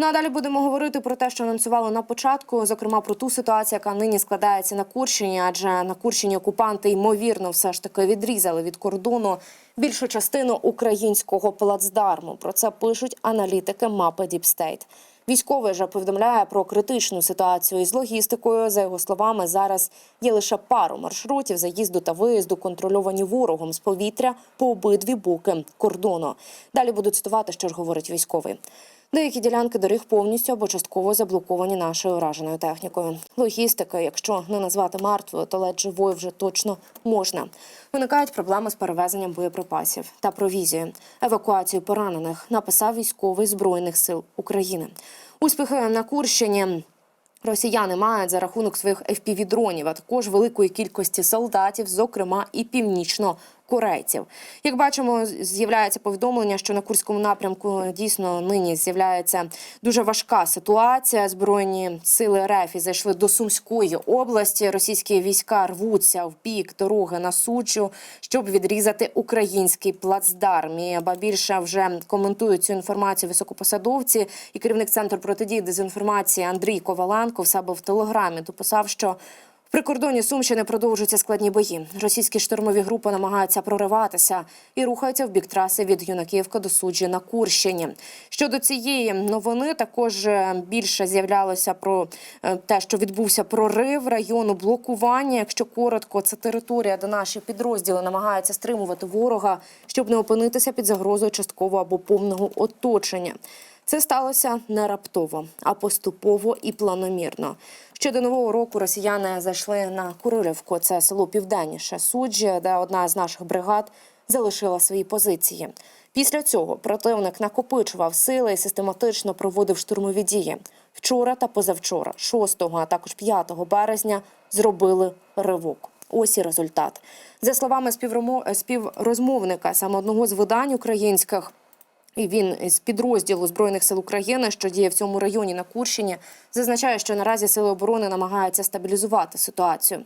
Надалі будемо говорити про те, що анонсували на початку, зокрема про ту ситуацію, яка нині складається на Курщині, адже на Курщині окупанти ймовірно все ж таки відрізали від кордону більшу частину українського плацдарму. Про це пишуть аналітики мапи Діпстейт. Військовий же повідомляє про критичну ситуацію із логістикою. За його словами, зараз є лише пару маршрутів заїзду та виїзду, контрольовані ворогом з повітря по обидві боки кордону. Далі буду цитувати, що ж говорить військовий. Деякі ділянки доріг повністю або частково заблоковані нашою ураженою технікою. Логістика, якщо не назвати мертвою, то ледь живою вже точно можна. Виникають проблеми з перевезенням боєприпасів та провізією, евакуацією поранених. Написав військовий збройних сил України. Успіхи на Курщині. Росіяни мають за рахунок своїх FPV-дронів, а також великої кількості солдатів, зокрема і північно-корейців. Як бачимо, з'являється повідомлення, що на курському напрямку дійсно нині з'являється дуже важка ситуація. Збройні сили РФ зайшли до Сумської області. Російські війська рвуться в бік дороги на Сучу, щоб відрізати український плацдарм. І, ба більше вже коментують цю інформацію високопосадовці і керівник центру протидії дезінформації Андрій Коваленко в себе в телеграмі дописав, що в прикордоні Сумщини продовжуються складні бої. Російські штурмові групи намагаються прориватися і рухаються в бік траси від Юнаківка до суджі на Курщині. Щодо цієї новини, також е, більше з'являлося про е, те, що відбувся прорив району блокування. Якщо коротко, це територія, де наші підрозділи намагаються стримувати ворога, щоб не опинитися під загрозою часткового або повного оточення. Це сталося не раптово, а поступово і планомірно. Ще до нового року росіяни зайшли на Курилівку, це село південніше суджі, де одна з наших бригад залишила свої позиції. Після цього противник накопичував сили і систематично проводив штурмові дії. Вчора та позавчора, 6, а також 5 березня, зробили ривок. Ось і результат. За словами співрозмовника саме одного з видань українських. І він з підрозділу збройних сил України, що діє в цьому районі на Курщині, зазначає, що наразі сили оборони намагаються стабілізувати ситуацію.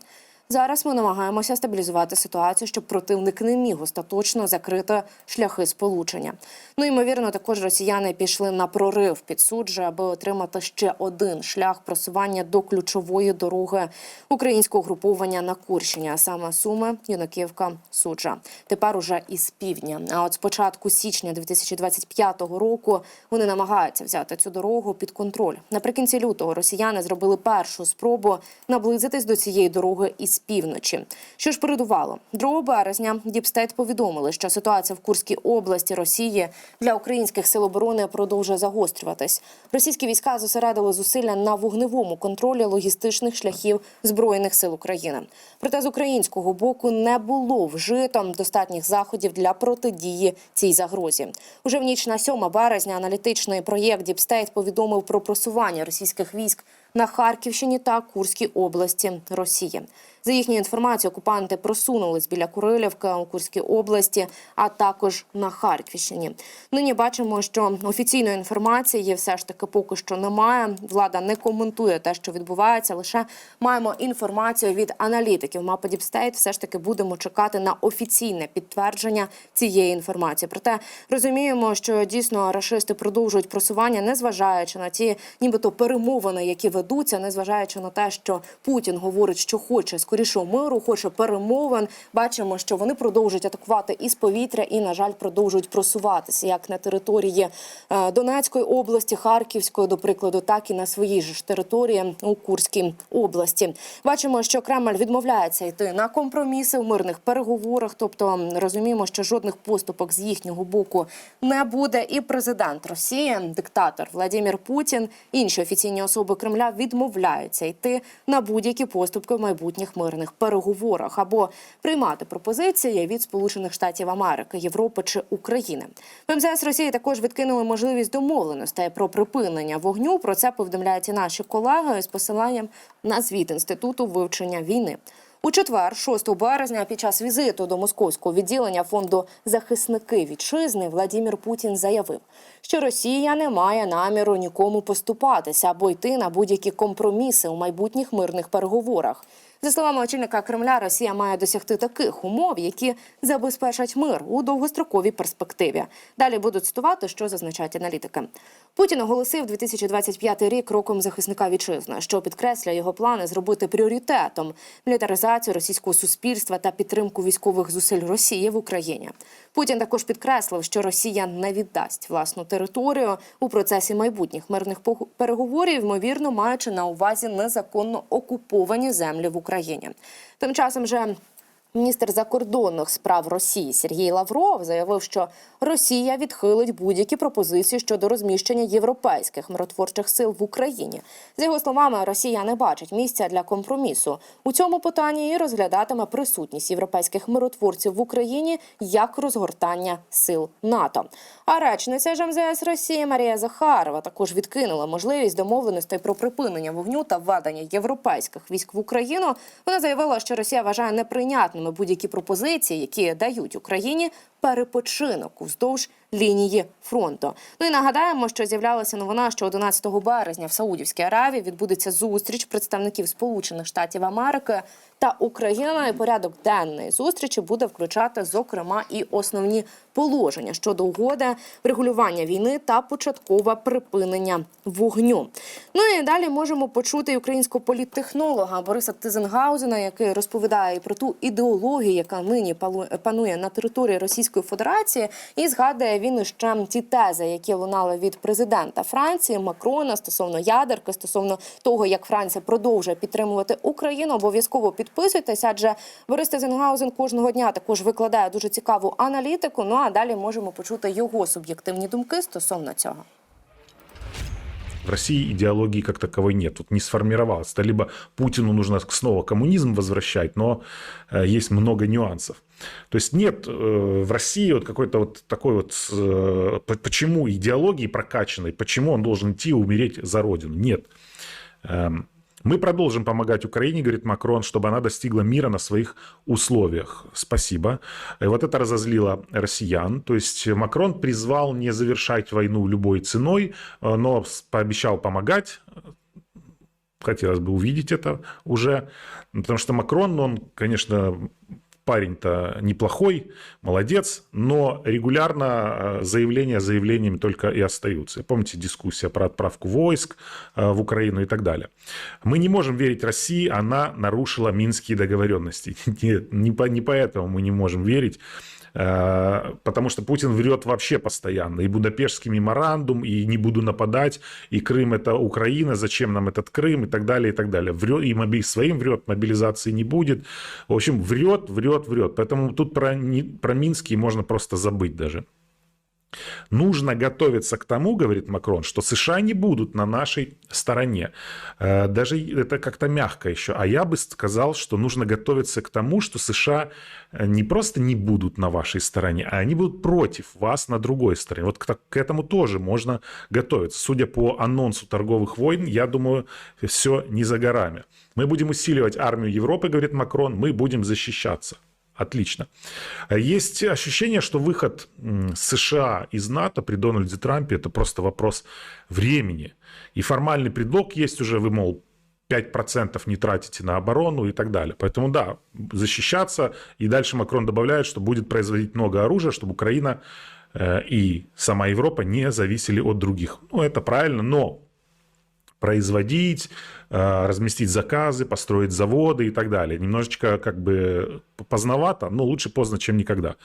Зараз ми намагаємося стабілізувати ситуацію, щоб противник не міг остаточно закрити шляхи сполучення. Ну ймовірно, також росіяни пішли на прорив під суджі, аби отримати ще один шлях просування до ключової дороги українського груповання на Курщині, а саме Суми, Юнаківка, Суджа. Тепер уже із півдня. А от з початку січня 2025 року вони намагаються взяти цю дорогу під контроль. Наприкінці лютого росіяни зробили першу спробу наблизитись до цієї дороги із півночі. Що ж передувало 2 березня. Діпстейт повідомили, що ситуація в Курській області Росії для українських сил оборони продовжує загострюватись. Російські війська зосередили зусилля на вогневому контролі логістичних шляхів збройних сил України. Проте з українського боку не було вжито достатніх заходів для протидії цій загрозі. Уже в ніч на 7 березня аналітичний проєкт Діпстейт повідомив про просування російських військ на Харківщині та Курській області Росії. За їхньою інформацією, окупанти просунулись біля Курилівки у Курській області, а також на Харківщині. Нині бачимо, що офіційної інформації все ж таки поки що немає. Влада не коментує те, що відбувається. Лише маємо інформацію від аналітиків. Мапа Діпстейт все ж таки будемо чекати на офіційне підтвердження цієї інформації. Проте розуміємо, що дійсно рашисти продовжують просування, незважаючи на ті, нібито перемовини, які ведуться, незважаючи на те, що Путін говорить, що хоче скорішого миру, хоче перемовин. Бачимо, що вони продовжують атакувати із повітря і, на жаль, продовжують просуватися як на території е, Донецької області, Харківської, до прикладу, так і на своїй ж території у Курській області. Бачимо, що Кремль відмовляється йти на компроміси в мирних переговорах. Тобто розуміємо, що жодних поступок з їхнього боку не буде. І президент Росії, диктатор Владимир Путін, інші офіційні особи Кремля відмовляються йти на будь-які поступки в майбутніх мирних переговорах або приймати пропозиції від Сполучених Штатів Америки, Європи чи України. В МЗС Росії також відкинули можливість домовленостей про припинення вогню. Про це повідомляють і наші колеги з посиланням на звіт інституту вивчення війни. У четвер, 6 березня, під час візиту до московського відділення фонду захисники вітчизни Владимир Путін заявив, що Росія не має наміру нікому поступатися або йти на будь-які компроміси у майбутніх мирних переговорах. За словами очільника Кремля, Росія має досягти таких умов, які забезпечать мир у довгостроковій перспективі. Далі буду цитувати, що зазначають аналітики. Путін оголосив 2025 рік роком захисника вітчизни, що підкреслює його плани зробити пріоритетом мілітаризацію російського суспільства та підтримку військових зусиль Росії в Україні. Путін також підкреслив, що Росія не віддасть власну територію у процесі майбутніх мирних переговорів, ймовірно, маючи на увазі незаконно окуповані землі в Україні. Тим часом же Міністр закордонних справ Росії Сергій Лавров заявив, що Росія відхилить будь-які пропозиції щодо розміщення європейських миротворчих сил в Україні. За його словами, Росія не бачить місця для компромісу у цьому питанні і розглядатиме присутність європейських миротворців в Україні як розгортання сил НАТО. А речниця ж МЗС Росії Марія Захарова також відкинула можливість домовленостей про припинення вогню та введення європейських військ в Україну. Вона заявила, що Росія вважає неприйнятними будь-які пропозиції, які дають Україні перепочинок уздовж лінії фронту. Ну і нагадаємо, що з'являлася новина, що 11 березня в Саудівській Аравії відбудеться зустріч представників Сполучених Штатів Америки та України. І порядок денної зустрічі буде включати, зокрема, і основні положення щодо угоди, врегулювання війни та початкове припинення вогню. Ну і далі можемо почути українського політтехнолога Бориса Тизенгаузена, який розповідає про ту ідеологію, яка нині панує на території Російської Федерації, і згадує він ще ті тези, які лунали від президента Франції Макрона стосовно ядерки, стосовно того, як Франція продовжує підтримувати Україну. Обов'язково підписуйтесь, адже Борис Тезенгаузен кожного дня також викладає дуже цікаву аналітику. Ну а далі можемо почути його суб'єктивні думки стосовно цього. В России идеологии как таковой нет. Тут не сформировалось. Это либо Путину нужно снова коммунизм возвращать, но э, есть много нюансов. То есть нет э, в России вот какой-то вот такой вот... э, по- почему идеологии прокачанной, почему он должен идти и умереть за Родину? Нет. Мы продолжим помогать Украине, говорит Макрон, чтобы она достигла мира на своих условиях. Спасибо. И вот это разозлило россиян. То есть Макрон призвал не завершать войну любой ценой, э, но пообещал помогать. Хотелось бы увидеть это уже. Потому что Макрон, он, конечно, парень-то неплохой, молодец, но регулярно э, заявления заявлениями только и остаются. Помните дискуссия про отправку войск э, в Украину и так далее. Мы не можем верить России, она нарушила минские договоренности. Нет, не, по- не поэтому мы не можем верить, потому что Путин врет вообще постоянно. И Будапештский меморандум, и не буду нападать, и Крым это Украина, зачем нам этот Крым, и так далее, и так далее. Врет, и моби- своим врет, мобилизации не будет. В общем, врет, врет, врет. Поэтому тут про, не- про Минский можно просто забыть даже. Нужно готовиться к тому, говорит Макрон, что США не будут на нашей стороне. Э, Даже это как-то мягко еще. А я бы сказал, что нужно готовиться к тому, что США э, не просто не будут на вашей стороне, а они будут против вас на другой стороне. Вот к, этому тоже можно готовиться. Судя по анонсу торговых войн, я думаю, все не за горами. Мы будем усиливать армию Европы, говорит Макрон, мы будем защищаться. Отлично. Есть ощущение, что выход США из НАТО при Дональде Трампе это просто вопрос времени. И формальный предлог есть уже, вы, мол, 5% не тратите на оборону и так далее. Поэтому да, защищаться. И дальше Макрон добавляет, что будет производить много оружия, чтобы Украина э, и сама Европа не зависели от других. Ну, это правильно, но производить, э, разместить заказы, построить заводы и так далее. Немножечко как бы поздновато, но лучше поздно, чем никогда.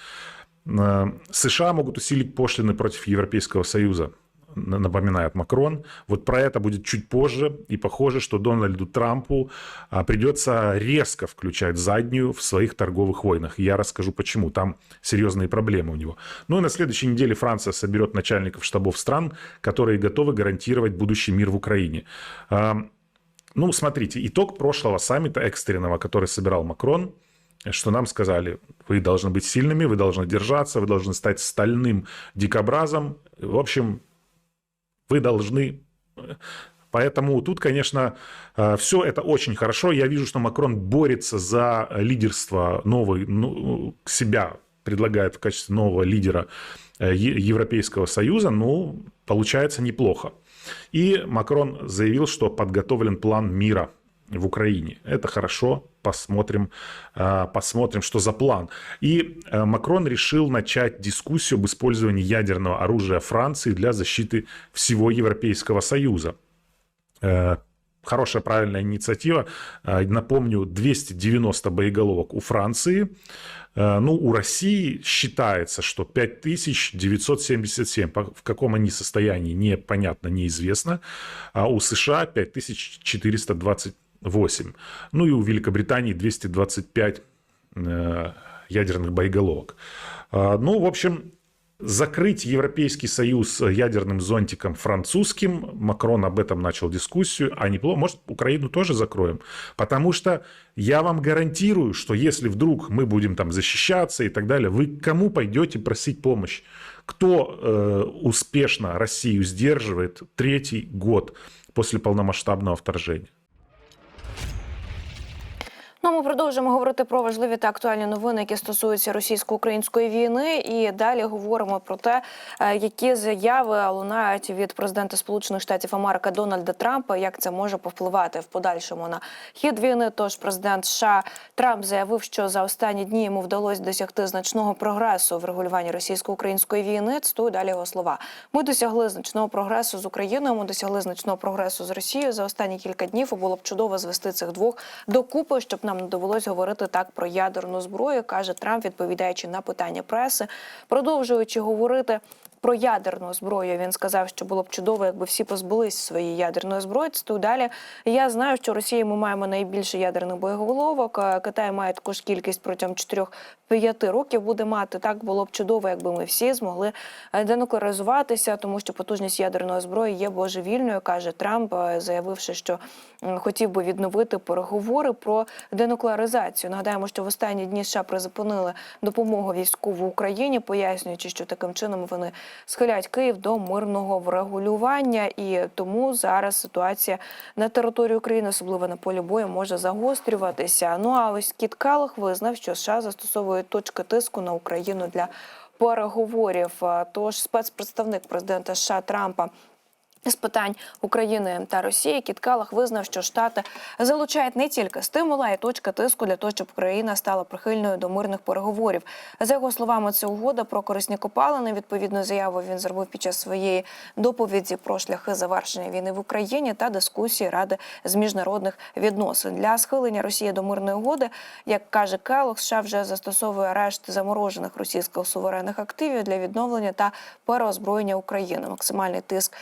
Э, США могут усилить пошлины против Европейского Союза, напоминает Макрон. Вот про это будет чуть позже. И похоже, что Дональду Трампу а, придется резко включать заднюю в своих торговых войнах. Я расскажу почему. Там серьезные проблемы у него. Ну и на следующей неделе Франция соберет начальников штабов стран, которые готовы гарантировать будущий мир в Украине. А, Ну, смотрите, итог прошлого саммита экстренного, который собирал Макрон, что нам сказали, вы должны быть сильными, вы должны держаться, вы должны стать стальным дикобразом. В общем, вы должны... Поэтому тут, конечно, все это очень хорошо. Я вижу, что Макрон борется за лидерство новой, ну, себя предлагает в качестве нового лидера э, Европейского Союза. Ну, получается неплохо. И Макрон заявил, что подготовлен план мира в Украине. Это хорошо, посмотрим, а, посмотрим, что за план. И а, Макрон решил начать дискуссию об использовании ядерного оружия Франции для защиты всего Европейского Союза. Э, Хорошая, правильная инициатива. Э, Напомню, 290 боеголовок у Франции. Э, Ну, у России считается, что 5977. По- В каком они состоянии, непонятно, неизвестно. А у США 5428. Ну и у Великобритании 225 э, ядерных боеголовок. А, Ну, в общем, закрыть Европейский Союз ядерным зонтиком французским. Макрон об этом начал дискуссию. А неплохо, может, Украину тоже закроем? Потому что я вам гарантирую, что если вдруг мы будем там защищаться и так далее, вы к кому пойдете просить помощь? Кто э, успешно Россию сдерживает третий год после полномасштабного вторжения? Ну, ми продовжуємо говорити про важливі та актуальні новини, які стосуються російсько-української війни. І далі говоримо про те, е, які заяви лунають від президента Сполучених Штатів Америки Дональда Трампа, як це може повпливати в подальшому на хід війни. Тож президент США Трамп заявив, що за останні дні йому вдалося досягти значного прогресу в регулюванні російсько-української війни. Цитую далі його слова. Ми досягли значного прогресу з Україною. Ми досягли значного прогресу з Росією за останні кілька днів. Було б чудово звести цих двох докупи, щоб нам не довелось говорити так про ядерну зброю, каже Трамп, відповідаючи на питання преси, продовжуючи говорити. Про ядерну зброю він сказав, що було б чудово, якби всі позбулись своєї ядерної зброї. Цитую далі. Я знаю, що Росія ми маємо найбільше ядерних боєголовок. Китай має таку ж кількість протягом 4-5 років буде мати. Так було б чудово, якби ми всі змогли е, денуклеаризуватися, тому що потужність ядерної зброї є божевільною, каже Трамп, е, заявивши, що хотів би відновити переговори про денуклеаризацію. Нагадаємо, що в останні дні США призупинили допомогу військову Україні, пояснюючи, що таким чином вони схилять Київ до мирного врегулювання, і тому зараз ситуація на території України, особливо на полі бою, може загострюватися. Ну а ось Кіт Калах визнав, що США застосовують точки тиску на Україну для переговорів. Тож спецпредставник президента США Трампа. З питань України та Росії Кіт Калах визнав, що Штати залучають не тільки стимули, а й точки тиску для того, щоб Україна стала прихильною до мирних переговорів. За його словами, це угода про корисні копалини. Відповідну заяву він зробив під час своєї доповіді про шляхи завершення війни в Україні та дискусії Ради з міжнародних відносин для схилення Росії до мирної угоди. Як каже Келох, США вже застосовує арешт заморожених російських суверенних активів для відновлення та переозброєння України. Максимальний тиск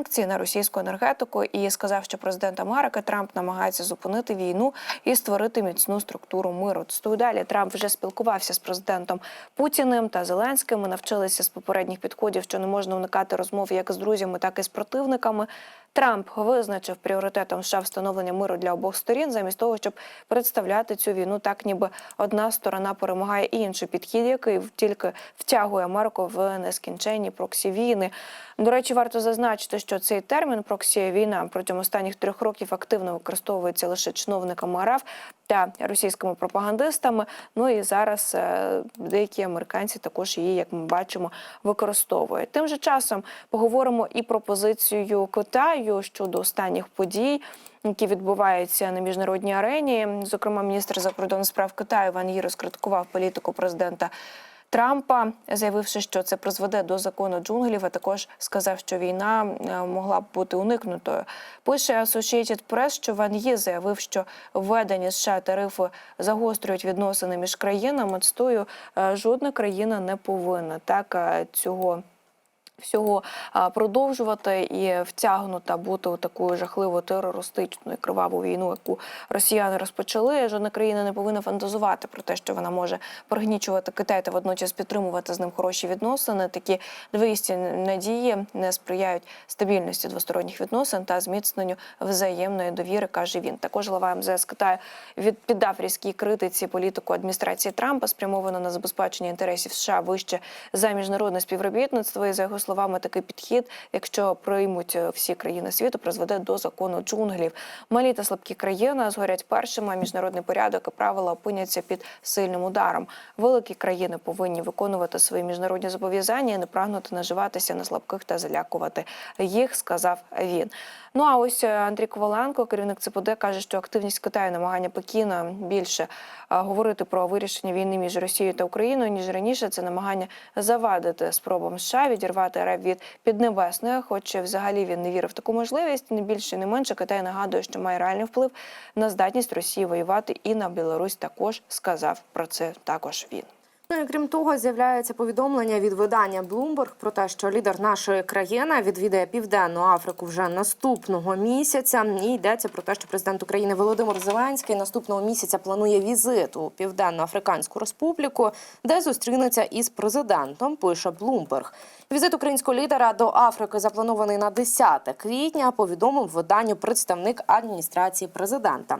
санкцій на російську енергетику і сказав, що президент Америки Трамп намагається зупинити війну і створити міцну структуру миру. Цитую далі Трамп вже спілкувався з президентом Путіним та Зеленським. Ми навчилися з попередніх підходів, що не можна уникати розмов як з друзями, так і з противниками. Трамп визначив пріоритетом США встановлення миру для обох сторін, замість того, щоб представляти цю війну так, ніби одна сторона перемагає інший підхід, який тільки втягує Америку в нескінченні проксі війни. До речі, варто зазначити, що цей термін проксі війна протягом останніх трьох років активно використовується лише чиновниками РФ та російськими пропагандистами. Ну і зараз е, деякі американці також її, як ми бачимо, використовують. Тим же часом поговоримо і про позицію Китаю щодо останніх подій. Які відбуваються на міжнародній арені, зокрема, міністр закордонних справ Китаю Ван Ї розкритикував політику президента Трампа, заявивши, що це призведе до закону джунглів. А також сказав, що війна е, могла б бути уникнутою. Пише Associated Press, що Ван Ї заявив, що введені США тарифи загострюють відносини між країнами. Цитую, «Е, жодна країна не повинна так е, цього. Всього продовжувати і втягнута бути у таку жахливу терористичну і криваву війну, яку росіяни розпочали. Жодна країна не повинна фантазувати про те, що вона може пригнічувати Китай та водночас підтримувати з ним хороші відносини. Такі двоїсті надії не сприяють стабільності двосторонніх відносин та зміцненню взаємної довіри, каже він. Також глава МЗС Китаю від піддав різкій критиці політику адміністрації Трампа, спрямовано на забезпечення інтересів США вище за міжнародне співробітництво. І за його словами, такий підхід, якщо приймуть е, всі країни світу, призведе до закону джунглів. Малі та слабкі країни згорять першими. Міжнародний порядок і правила опиняться під сильним ударом. Великі країни повинні виконувати свої міжнародні зобов'язання і не прагнути наживатися на слабких та залякувати їх, сказав він. Ну а ось е, Андрій Коваленко, керівник ЦПД, каже, що активність Китаю, намагання Пекіна більше е, говорити про вирішення війни між Росією та Україною ніж раніше. Це намагання завадити спробам США відірвати РФ від Піднебесної. Хоч взагалі він не вірив в таку можливість. Не більше, не менше Китай нагадує, що має реальний вплив на здатність Росії воювати і на Білорусь. Також сказав про це також він. Ну і крім того, з'являється повідомлення від видання Bloomberg про те, що лідер нашої країни відвідає Південну Африку вже наступного місяця. І йдеться про те, що президент України Володимир Зеленський наступного місяця планує візит у Південну Африканську Республіку, де зустрінеться із президентом. Пише Bloomberg. Візит українського лідера до Африки запланований на 10 квітня. Повідомив виданню представник адміністрації президента.